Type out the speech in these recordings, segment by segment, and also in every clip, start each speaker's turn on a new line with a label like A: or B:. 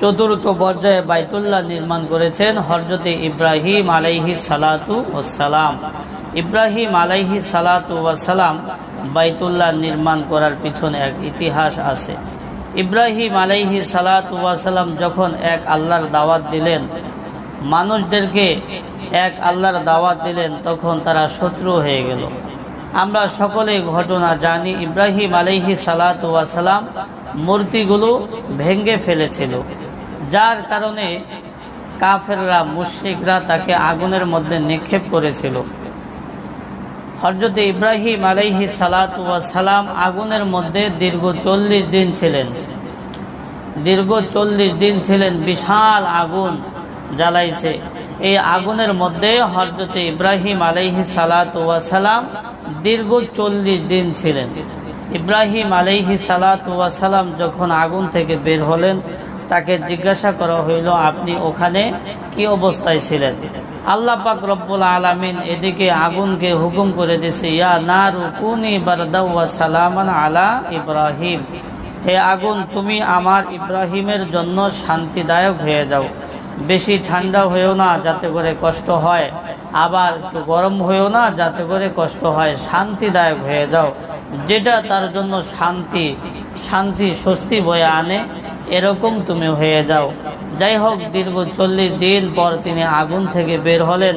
A: চতুর্থ পর্যায়ে বাইতুল্লাহ নির্মাণ করেছেন হরজতে ইব্রাহিম আলাইহি সালাতু সালাম ইব্রাহিম আলাইহি সালাতু সালাম বাইতুল্লাহ নির্মাণ করার পিছনে এক ইতিহাস আছে। ইব্রাহিম আলাইহি সালাতু সালাম যখন এক আল্লাহর দাওয়াত দিলেন, মানুষদেরকে এক আল্লাহর দাওয়াত দিলেন, তখন তারা শত্রু হয়ে গেল। আমরা সকলে ঘটনা জানি, ইব্রাহিম আলাইহি সালাতু সালাম মূর্তিগুলো ভেঙ্গে ফেলেছিল। যার কারণে কাফেররা, মুশ্রিকরা তাকে আগুনের মধ্যে নিক্ষেপ করেছিল। হজরত ইব্রাহিম আলাইহি সালাম আগুনের মধ্যে দীর্ঘ চল্লিশ দিন ছিলেন। দীর্ঘ চল্লিশ দিন ছিলেন বিশাল আগুন জ্বালাইছে। এই আগুনের মধ্যে হজরত ইব্রাহিম আলাইহি সালাম দীর্ঘ চল্লিশ দিন ছিলেন। ইব্রাহিম আলাইহি সালাতু সালাম যখন আগুন থেকে বের হলেন তাকে জিজ্ঞাসা করা হইল, আপনি ওখানে কি অবস্থায় ছিলেন? আল্লাহ পাক রব্বুল আলামিন এদিকে আগুনকে হুকুম করে দিছে, ইয়া না কুনি বারদা ওয়া সালামান আলা ইব্রাহিম। হে আগুন, তুমি আমার ইব্রাহিমের জন্য শান্তিদায়ক হয়ে যাও। বেশি ঠান্ডা হয়েও না, যাতে করে কষ্ট হয়। আবার গরম হয়েও না, যাতে করে কষ্ট হয়। শান্তিদায়ক হয়ে যাও। যেটা তার জন্য শান্তি শান্তি স্বস্তি বয়ে আনে এরকম তুমি হয়ে যাও। যাই হোক দীর্ঘ চল্লিশ দিন পর তিনি আগুন থেকে বের হলেন।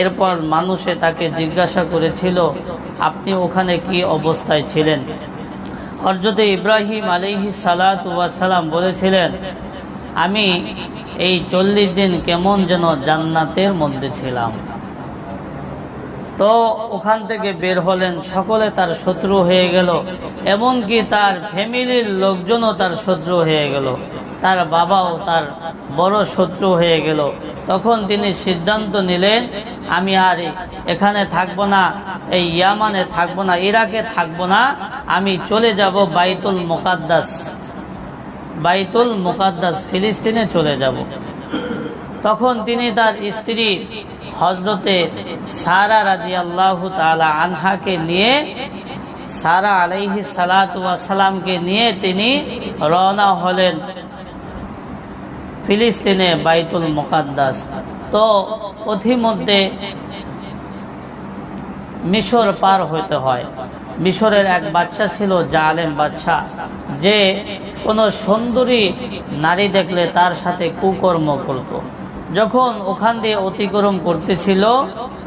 A: এরপর মানুষে তাকে জিজ্ঞাসা করেছিল, আপনি ওখানে কি অবস্থায় ছিলেন? হরজতে ইব্রাহিম আলিহি সালাম বলেছিলেন, আমি এই চল্লিশ দিন কেমন যেন জান্নাতের মধ্যে ছিলাম। তো ওখান থেকে বের হলেন, সকলে তার শত্রু হয়ে গেল, এমনকি তার ফ্যামিলির লোকজনও তার শত্রু হয়ে গেল, তার বাবাও তার বড় শত্রু হয়ে গেল। তখন তিনি সিদ্ধান্ত নিলেন, আমি আর এখানে থাকব না, এই ইয়ামানে থাকব না, ইরাকে থাকব না, আমি চলে যাব বাইতুল মোকাদ্দাস বাইতুল মোকাদ্দাস ফিলিস্তিনে চলে যাব। তখন তিনি তার স্ত্রী হজরতে সারা রাজি আল্লাহ তালা আনহাকে নিয়ে, সারা আলাইহি সালাতামকে নিয়ে তিনি রওনা হলেন ফিলিস্তিনে বাইতুল মোকাদ্দাস তো পথিমধ্যে মিশর পার হইতে হয় মিশরের এক বাচ্চা ছিল যা জালেম বাচ্চা যে কোনো সুন্দরী নারী দেখলে তার সাথে কুকর্ম করত। যখন ওখান দিয়ে অতিক্রম করতেছিল,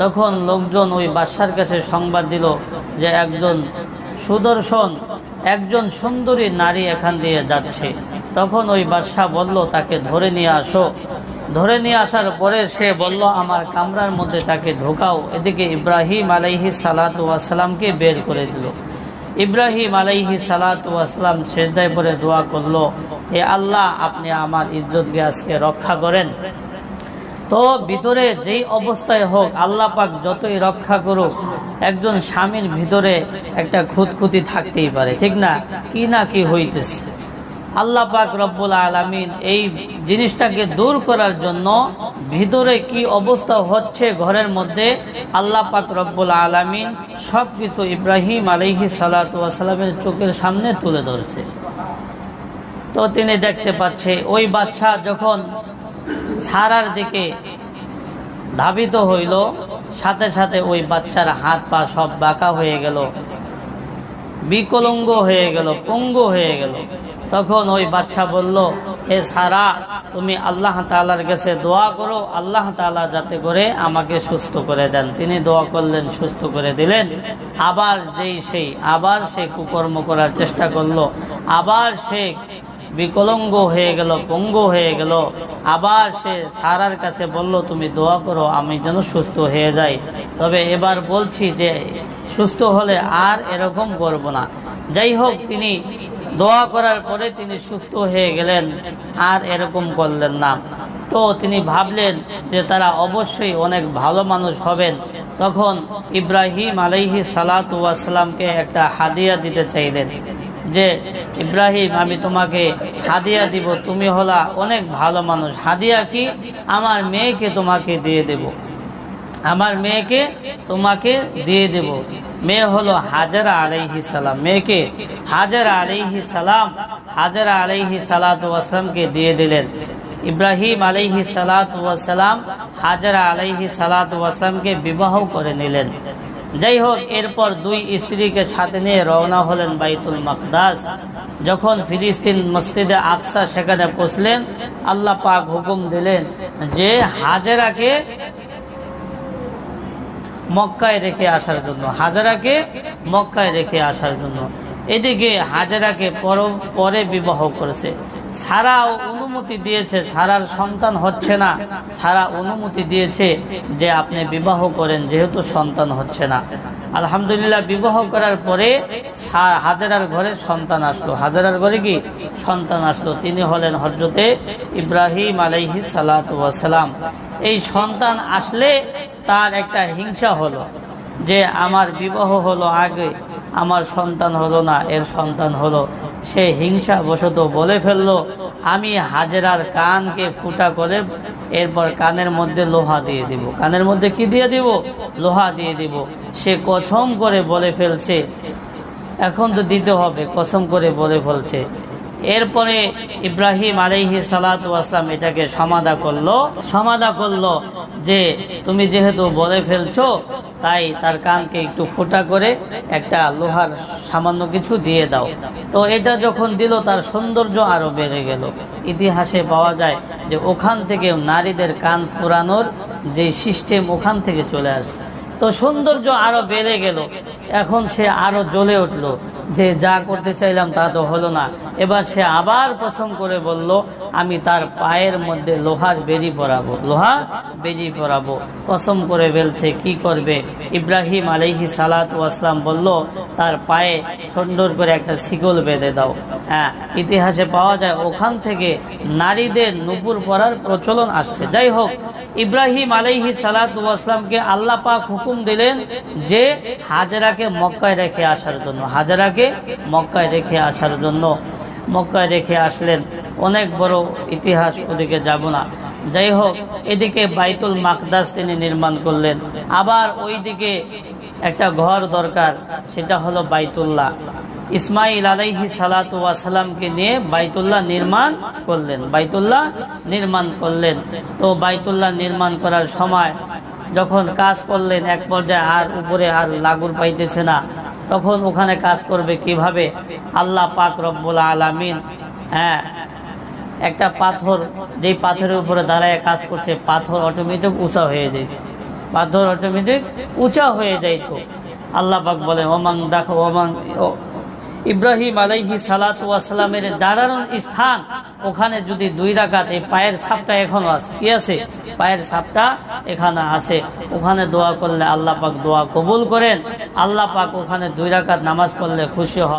A: তখন লোকজন ওই বাদশার কাছে সংবাদ দিল যে একজন সুদর্শন, একজন সুন্দরী নারী এখান দিয়ে যাচ্ছে। তখন ওই বাদশাহ বলল, তাকে ধরে নিয়ে আসো। ধরে নিয়ে আসার পরে সে বলল, আমার কামরার মধ্যে তাকে ঢোকাও। এদিকে ইব্রাহিম আলাইহি সালাতামকে বের করে দিল। ইব্রাহিম আলাইহি সালাতাম শেষদায় পরে দোয়া করল, হে আল্লাহ, আপনি আমার ইজ্জতকে আজকে রক্ষা করেন। তো ভিতরে যেই অবস্থায় হোক, আল্লাহ পাক যতই রক্ষা করুক, একজন স্বামীর ভিতরে একটা খুঁতখুতি থাকতেই পারে, ঠিক না? কি না কি হইতেছে? আল্লাহ পাক রব্বুল আলমিন এই জিনিসটাকে দূর করার জন্য ভিতরে কি অবস্থা হচ্ছে ঘরের মধ্যে, আল্লাহ পাক রব্বুল আলমিন সব কিছু ইব্রাহিম আলহি সালাতামের চোখের সামনে তুলে ধরছে। তো তিনি দেখতে পাচ্ছে, ওই বাচ্চা যখন ছাড়ার দিকে ধাবিত হইল। সাথে সাথে ওই বাচ্চার হাত পা সব বাঁকা হয়ে গেল। বিকলঙ্গ হয়ে গেল, পঙ্গু হয়ে গেল। তখন ওই বাচ্চা বলল, হে সারা, তুমি আল্লাহ তালার কাছে দোয়া করো। আল্লাহ তালা যাতে করে আমাকে সুস্থ করে দেন। তিনি দোয়া করলেন, সুস্থ করে দিলেন। আবার যেই সেই, আবার সে কুকর্ম করার চেষ্টা করল। আবার সে বিকলঙ্গ হয়ে গেল, পঙ্গু হয়ে গেল। আবার সে সারার কাছে বলল, তুমি দোয়া করো, আমি যেন সুস্থ হয়ে যাই। তবে এবার বলছি যে, সুস্থ হলে আর এরকম করব না। যাই হোক, তিনি দোয়া করার পরে তিনি সুস্থ হয়ে গেলেন, আর এরকম করলেন না। তো তিনি ভাবলেন যে, তারা অবশ্যই অনেক ভালো মানুষ হবেন। তখন ইব্রাহিম আলাইহি সালাতামকে একটা হাদিয়া দিতে চাইলেন। যে ইব্রাহিম, আমি তোমাকে হাদিয়া দিব, তুমি হলা অনেক ভালো মানুষ। হাদিয়া কি? আমার মেয়েকে তোমাকে দিয়ে দেব। আমার মেয়েকে তোমাকে দিয়ে দেব। মেয়ে হলো হাজারা আলাইহি সালাম। মেয়েকে হাজারা আলাইহি সালাম, হাজারা আলাইহি সালাতামকে দিয়ে দিলেন। ইব্রাহিম আলাইহি সালাতাম হাজারা আলাইহি সালাতামকে বিবাহ করে নিলেন। যাই হোক এরপর দুই স্ত্রীকে ছাতে নিয়ে রওনা হলেন বাইতুল মাকদাস। যখন ফিলিস্তিন মসজিদে আকসা সেখানে পৌঁছলেন, আল্লাহ পাক হুকুম দিলেন যে হাজেরাকে মক্কায় রেখে আসার জন্য, হাজারাকে মক্কায় রেখে আসার জন্য। এদিকে হাজারাকে পর, পরে বিবাহ করেছে। সারা অনুমতি দিয়েছে সারার সন্তান হচ্ছে না। সারা অনুমতি দিয়েছে যে আপনি বিবাহ করেন, যেহেতু সন্তান হচ্ছে না। আলহামদুলিল্লাহ, বিবাহ করার পরে হাজারার ঘরে সন্তান আসলো। হাজারার ঘরে কি? সন্তান আসলো। তিনি হলেন হজরতে ইব্রাহিম আলাইহি সালাম এই সন্তান আসলে তার একটা হিংসা হলো যে, আমার বিবাহ হলো আগে, আমার সন্তান হলো না, এর সন্তান হলো। সে হিংসা বশত বলে ফেলল। আমি হাজেরার কানকে ফুটা করে এরপর কানের মধ্যে লোহা দিয়ে দিব। কানের মধ্যে কি দিয়ে দিব? লোহা দিয়ে দিব। সে কছম করে বলে ফেলছে। এখন তো দিতে হবে, কসম করে বলে ফেলছে। এরপরে ইব্রাহিম আলাইহি সালাতু আসলাম এটাকে সমাধা করল। সমাধা করল যে, তুমি যেহেতু বলে ফেলছো তাই তার কানকে একটু ফোটা করে একটা লোহার সামান্য কিছু দিয়ে দাও। তো এটা যখন দিল, তার সৌন্দর্য আরও বেড়ে গেল। ইতিহাসে পাওয়া যায় যে ওখান থেকে নারীদের কান ফুরানোর যে সিস্টেম ওখান থেকে চলে আসে তো সৌন্দর্য আরও বেড়ে গেল। এখন সে আরও জ্বলে উঠল যে যা করতে চাইলাম তা তো হলো না। এবার সে আবার পছন্দ করে বলল আমি তার পায়ের মধ্যে লোহার বেরি পরাবো, লোহা বেরি পরাবো। কসম করে ফেলছে কি করবে? ইব্রাহিম আলাইহি সালাত আসলাম বলল, তার পায়ে সুন্দর করে একটা শিকল বেঁধে দাও। হ্যাঁ ইতিহাসে পাওয়া যায়, ওখান থেকে নারীদের নুপুর পরার প্রচলন আসছে। যাই হোক, ইব্রাহিম আলাইহি সালাতামকে আল্লাহ পাক হুকুম দিলেন যে, হাজারাকে মক্কায় রেখে আসার জন্য, হাজারাকে মক্কায় রেখে আসার জন্য। মক্কায় রেখে আসলেন। অনেক বড় ইতিহাস ওদিকে যাব না। যাই হোক এদিকে বাইতুল মাকদাস তিনি নির্মাণ করলেন। আবার ওইদিকে একটা ঘর দরকার, সেটা হলো বাইতুল্লাহ। ইসমাইল আলাইহি সালাতু ওয়াসালামকে নিয়ে বাইতুল্লাহ নির্মাণ করলেন। বাইতুল্লাহ নির্মাণ করলেন। তো বাইতুল্লাহ নির্মাণ করার সময় যখন কাজ করলেন, এক পর্যায়ে আর উপরে আর লাগুর পাইতেছে না। তখন ওখানে কাজ করবে কীভাবে? আল্লাহ পাক রব্বুল আলামিন হ্যাঁ একটা পাথর, যেই পাথরের উপরে দাঁড়ায় কাজ করছে, পাথর অটোমেটিক উঁচা হয়ে যেত পাথর অটোমেটিক উঁচা হয়ে যাইত আল্লাহ পাক বলে ওমাং দেখো ওমাং ইব্রাহিম আলাইহি সালাতামের দাঁড়ানোর স্থান, ওখানে যদি দুই রাকাত, এই পায়ের ছাপটা এখনও আছে। কি আছে? পায়ের ছাপটা এখানে আছে। ওখানে দোয়া করলে আল্লাহ পাক দোয়া কবুল করেন। আল্লাহ পাক ওখানে দুই রাকাত নামাজ পড়লে খুশি হয়